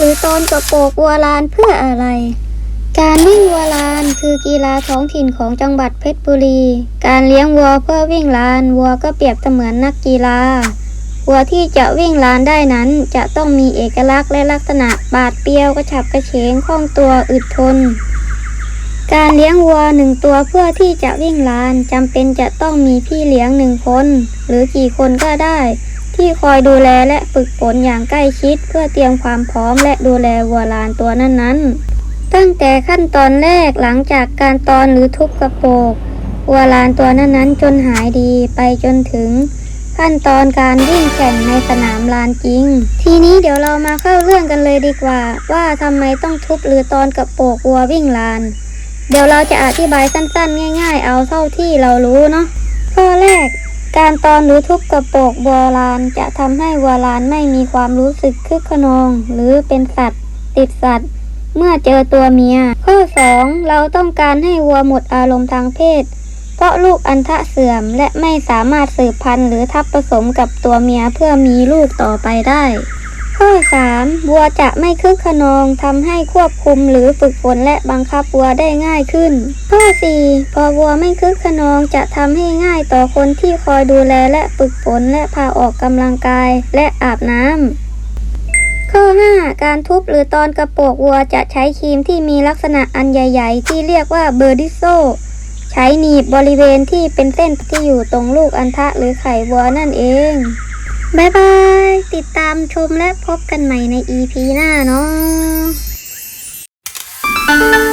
หรือตอนกระโปกวัวลานเพื่ออะไร การวิ่งวัวลานคือกีฬาท้องถิ่นของจังหวัดเพชรบุรี การเลี้ยงวัวเพื่อวิ่งลานวัวก็เปรียบเสมือนนักกีฬา วัวที่จะวิ่งลานได้นั้นจะต้องมีเอกลักษณ์และลักษณะบาดเปรียวกระฉับกระเฉงคล่องตัวอึดทนการเลี้ยงวัวหนึ่งตัวเพื่อที่จะวิ่งลานจำเป็นจะต้องมีพี่เลี้ยงหนึ่งคน หรือกี่คนก็ได้ ที่คอยดูแลและฝึกฝนอย่างใกล้ชิด เพื่อเตรียมความพร้อมและดูแลวัวลานตัวนั้นๆ ตั้งแต่ขั้นตอนแรกหลังจากการตอนหรือทุบกระโปกวัวลานตัวนั้นๆ จนหายดีไปจนถึง ขั้นตอนการวิ่งแข่งในสนามลานจริง ทีนี้เดี๋ยวเรามาเข้าเรื่องกันเลยดีกว่า ว่าทำไมต้องทุบหรือตอนกระโปกวัววิ่งลาน เดี๋ยวเราจะอธิบายสั้นๆ ง่าย ๆ เอาเท่าที่เรารู้เนาะข้อแรก การตอนหรือทุบกระโปกวัวลานจะทำให้วัวลานไม่มีความรู้สึกคึกขนอง หรือเป็นสัตว์ ติดสัตว์ เมื่อเจอตัวเมีย ข้อ 2 เราต้องการให้วัวหมดอารมณ์ทางเพศ เพราะลูกอันทะเสื่อมและไม่สามารถสืบพันธุ์หรือทับผสมกับตัวเมียเพื่อมีลูกต่อไปได้ ข้อ 3. วัวจะไม่คึกขนองทำให้ควบคุมหรือฝึกฝนและบังคับวัวได้ง่ายขึ้น ข้อ 4. พอวัวไม่คึกขนองจะทำให้ง่ายต่อคนที่คอยดูแลและฝึกฝนและพาออกกำลังกายและอาบน้ำข้อ 5 การทุบหรือตอนกระโปกวัวจะใช้ครีมที่มีลักษณะอันใหญ่ ๆ ที่เรียกว่าเบอร์ดิโซ ใช้หนีบบริเวณที่เป็นเส้นที่อยู่ตรงลูกอันทะหรือไข่วัวนั่นเอง บายบาย ติดตามชมและพบกันใหม่ใน EP หน้าเนาะ